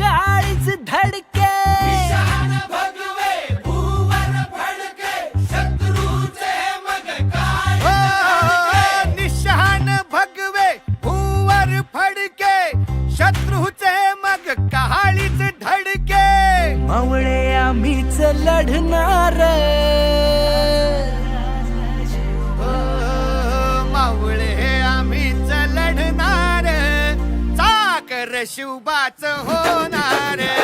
काळीच धडके. ओ, निशान भगवे भूवर फडके शत्रूचे मग धडके. मावळे आम्हीच लढणार. चाकर शिवबाच होणार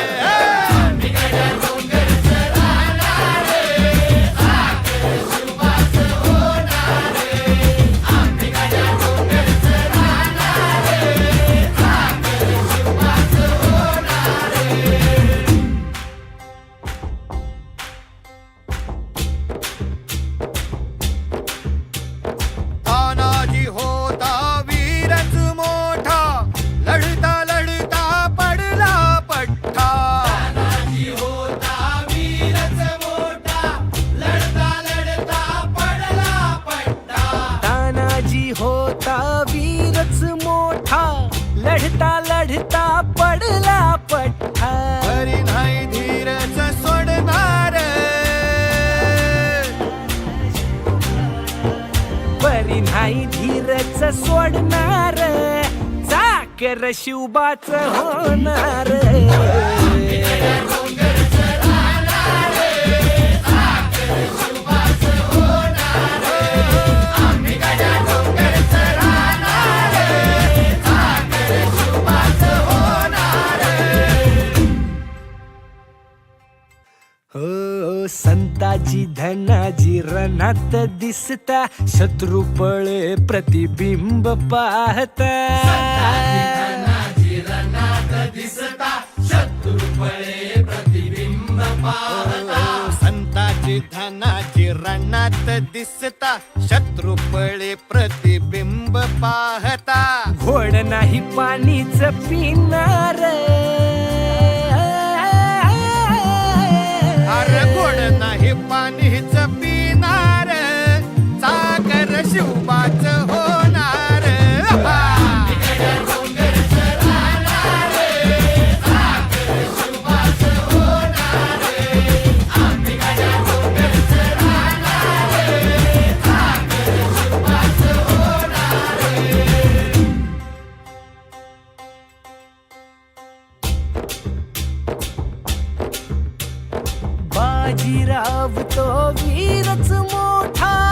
लढता लढता पडला पठ्ठा. हरी नाही धीरच सोडणार. परी नाही धीरच सोडणार. चाकर शिवबाच होणार. संताजी धनाजी रणात दिसता शत्रू पळे प्रतिबिंब पाहता. संताची धनाची रणात दिसता शत्रू पळे प्रतिबिंब पाहता. घोड नाही पाणीच पिणार. बाजीराव तो वीरच मोठा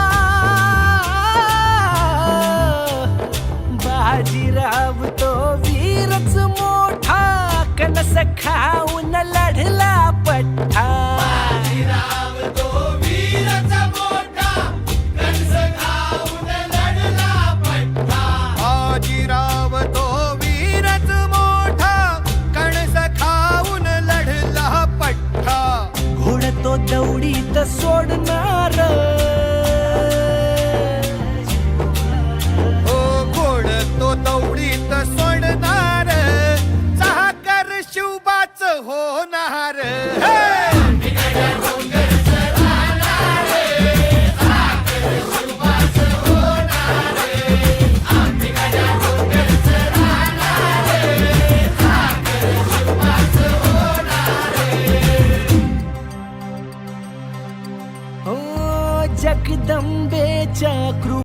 दौडीत सोडणार ओ गोड तो दौडीत सोडणार सागर शिवबाच होणार हे! हो जगदंबेच्या कृ